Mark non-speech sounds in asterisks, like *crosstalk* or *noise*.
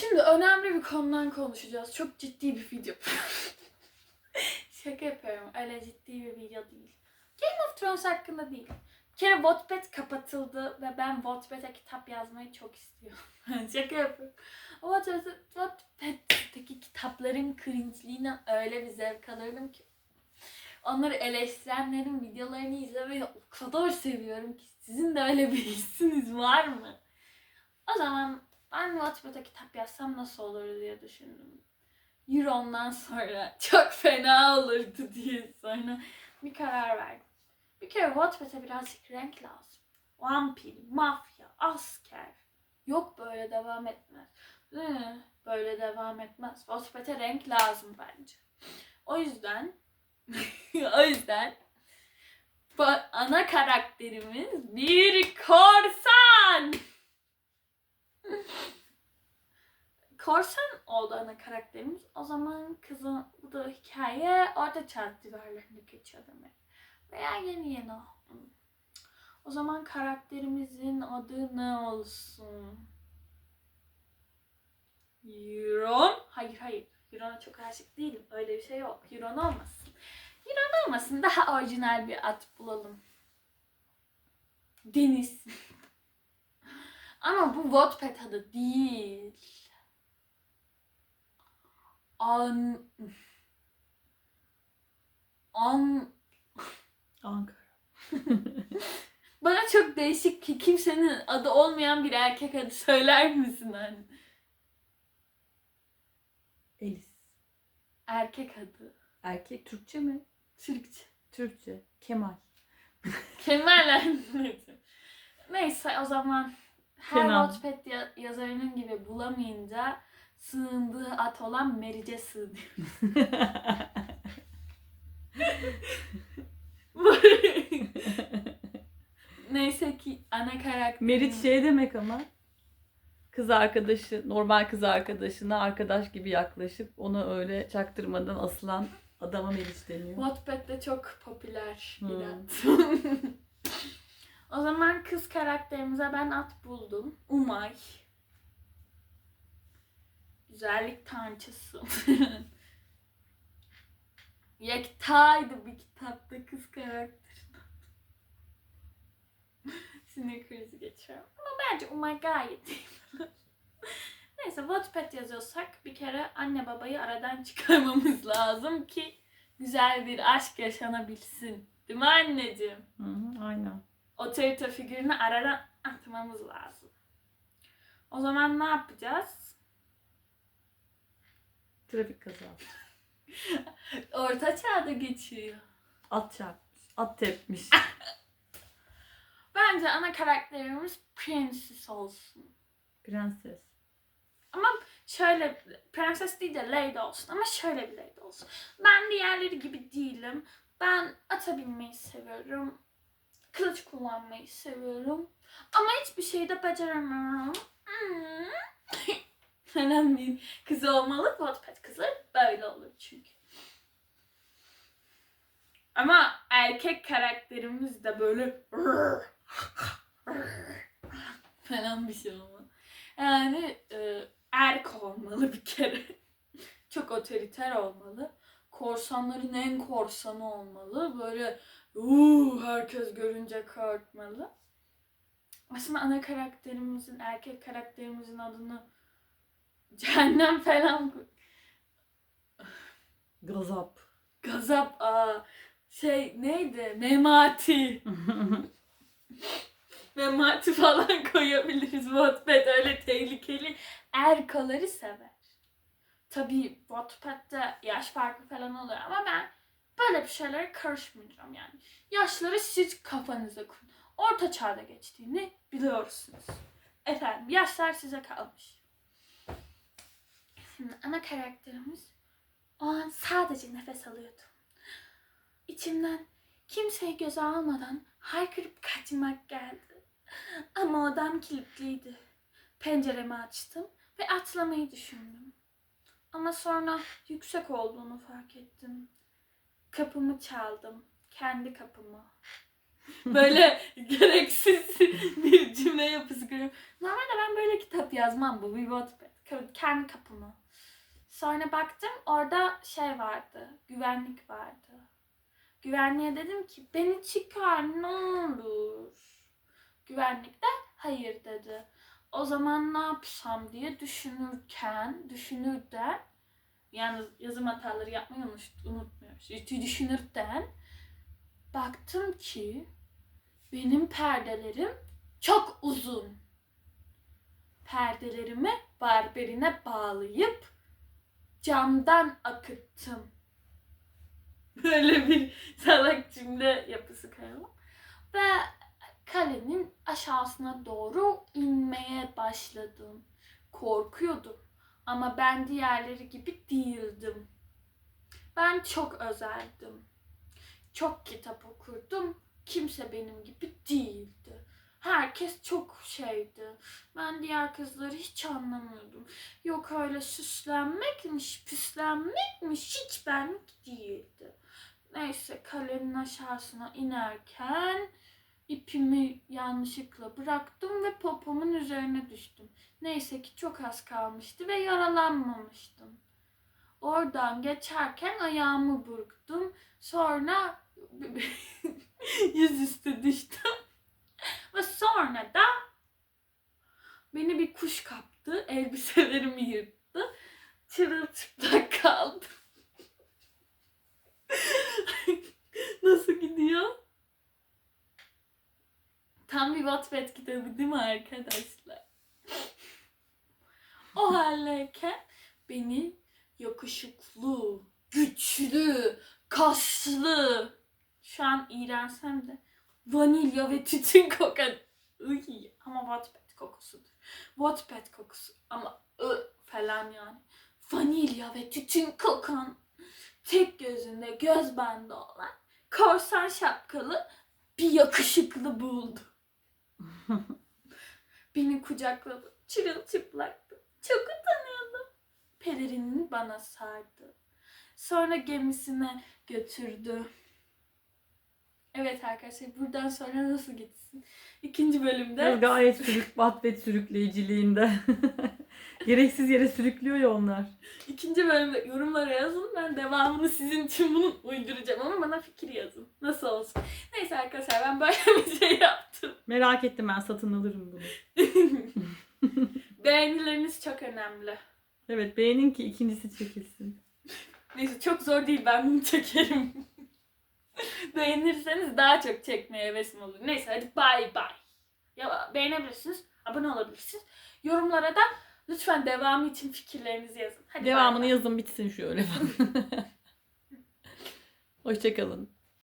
Şimdi önemli bir konudan konuşacağız. Çok ciddi bir video. *laughs* Şaka yapıyorum. Öyle ciddi bir video değil. Game of Thrones hakkında değil. Bir kere Wattpad kapatıldı ve ben Wattpad'e kitap yazmayı çok istiyorum. *laughs* Şaka yapıyorum. Ama Wattpad- Wattpad'deki kitapların cringe'liğine öyle bir zevk alırdım ki. Onları eleştirenlerin videolarını izlemeyi o kadar seviyorum ki. Sizin de öyle bir hissiniz var mı? O zaman ben Wattpad'e kitap yazsam nasıl olur diye düşündüm. Euron'dan sonra *laughs* çok fena olurdu diye sonra bir karar verdim. Bir kere Wattpad'e birazcık renk lazım. Vampir, mafya, asker. Yok böyle devam etmez. Böyle devam etmez. Wattpad'e renk lazım bence. O yüzden *laughs* o yüzden ana karakterimiz bir korsan. Korsan oldu ana karakterimiz. O zaman kızın bu da hikaye orta çağ civarlarında geçiyor demek. Veya yeni yeni. O zaman karakterimizin adı ne olsun? Euron? Hayır hayır. Euron'a çok aşık değilim. Öyle bir şey yok. Euron olmasın. Euron olmasın. Daha orijinal bir at bulalım. Deniz. Ama bu Wattpad adı değil. An... An... Ankara. *laughs* Bana çok değişik ki kimsenin adı olmayan bir erkek adı söyler misin hani? Elis. Erkek adı. Erkek Türkçe mi? Türkçe. Türkçe. Kemal. Kemal. Neyse o zaman her Kenan. Ya- yazarının gibi bulamayınca sığındığı at olan Meriç'e sığınıyor. *laughs* Neyse ki ana karakter. Meriç şey demek ama kız arkadaşı, normal kız arkadaşına arkadaş gibi yaklaşıp onu öyle çaktırmadan asılan adama Meriç deniyor. Wattpad'de çok popüler bir Hmm. *laughs* o zaman kız karakterimize ben at buldum. Umay. Güzellik tanrıçası. *laughs* Yekta'ydı bir kitapta kız karakterin. *laughs* Sinir krizi geçiyorum. Ama bence Umay gayet iyi. *laughs* Neyse Wattpad yazıyorsak bir kere anne babayı aradan çıkarmamız lazım ki güzel bir aşk yaşanabilsin. Değil mi anneciğim? Hı hı, aynen. Otorite figürünü aradan atmamız lazım. O zaman ne yapacağız? Trafik kazası. *laughs* Orta çağda geçiyor. At çarpmış. At tepmiş. Bence ana karakterimiz prenses olsun. Prenses. Ama şöyle prenses değil de lady olsun ama şöyle bir lady olsun. Ben diğerleri gibi değilim. Ben ata binmeyi seviyorum. Kılıç kullanmayı seviyorum. Ama hiçbir şey de beceremiyorum. Hmm. *laughs* Falan bir kız olmalı. Wattpad kızı böyle olur çünkü. Ama erkek karakterimiz de böyle *laughs* falan bir şey olmalı. Yani e, erk olmalı bir kere. *laughs* Çok otoriter olmalı. Korsanların en korsanı olmalı. Böyle uuu herkes görünce korkmalı. Aslında ana karakterimizin, erkek karakterimizin adını *laughs* cehennem falan *laughs* Gazap. Gazap aa şey neydi? Memati. *laughs* Memati falan koyabiliriz. Wattpad öyle tehlikeli erkaları sever. Tabii Wattpad'de yaş farkı falan oluyor ama ben böyle bir şeylere karışmayacağım yani. Yaşları siz kafanıza koyun. Orta çağda geçtiğini biliyorsunuz. Efendim yaşlar size kalmış. Şimdi ana karakterimiz o an sadece nefes alıyordu. İçimden kimseyi göze almadan haykırıp kaçmak geldi. Ama odam kilitliydi. Penceremi açtım ve atlamayı düşündüm. Ama sonra yüksek olduğunu fark ettim. Kapımı çaldım. Kendi kapımı. *laughs* Böyle gereksiz bir cümle yapısı görüyorum. Normalde ben böyle kitap yazmam. Bu bir kendi kapımı. Sonra baktım orada şey vardı. Güvenlik vardı. Güvenliğe dedim ki beni çıkar ne olur. Güvenlik de hayır dedi. O zaman ne yapsam diye düşünürken, düşünürden yani yazım hataları yapmayı unut- unutmuyoruz. İşte düşünürken baktım ki benim perdelerim çok uzun. Perdelerimi berberine bağlayıp camdan akıttım. Böyle bir salak cümle yapısı koyalım. Ve kalenin aşağısına doğru inmeye başladım. Korkuyordum ama ben diğerleri gibi değildim. Ben çok özeldim. Çok kitap okurdum. Kimse benim gibi değildi. Herkes çok şeydi. Ben diğer kızları hiç anlamıyordum. Yok öyle süslenmekmiş, püslenmekmiş hiç benlik değildi. Neyse kalenin aşağısına inerken ipimi yanlışlıkla bıraktım ve popomun üzerine düştüm. Neyse ki çok az kalmıştı ve yaralanmamıştım. Oradan geçerken ayağımı burktum. Sonra *laughs* yüzüstü düştüm. Ve sonra da beni bir kuş kaptı. Elbiselerimi yırttı. Çırılçıplak kaldım. Nasıl gidiyor? Tam bir Wattpad kitabı değil mi arkadaşlar? O haldeyken beni yakışıklı, güçlü, kaslı, şu an iğrensem de vanilya ve tütün kokan ama Wattpad kokusudur. Wattpad kokusu ama ı falan yani. Vanilya ve tütün kokan tek gözünde göz bandı olan korsan şapkalı bir yakışıklı buldu. *laughs* Beni kucakladı. Çırılçıplaktı. Çok utanıyordum. Pelerinini bana sardı. Sonra gemisine götürdü. Evet arkadaşlar buradan sonra nasıl gitsin? İkinci bölümde Gayet sürük, Wattpad sürükleyiciliğinde. *laughs* Gereksiz yere sürüklüyor ya onlar. ikinci bölümde yorumlara yazın. Ben devamını sizin için bunu uyduracağım ama bana fikir yazın. Nasıl olsun? Neyse arkadaşlar ben böyle *laughs* bir şey yaptım. Merak ettim ben satın alırım bunu. *laughs* Beğenileriniz çok önemli. Evet beğenin ki ikincisi çekilsin. Neyse çok zor değil ben bunu çekerim. *laughs* Beğenirseniz daha çok çekmeye hevesim olur. Neyse hadi bay bay. Ya beğenebilirsiniz, abone olabilirsiniz. Yorumlara da lütfen devamı için fikirlerinizi yazın. Hadi Devamını bay. yazın bitsin şöyle. *laughs* Hoşçakalın.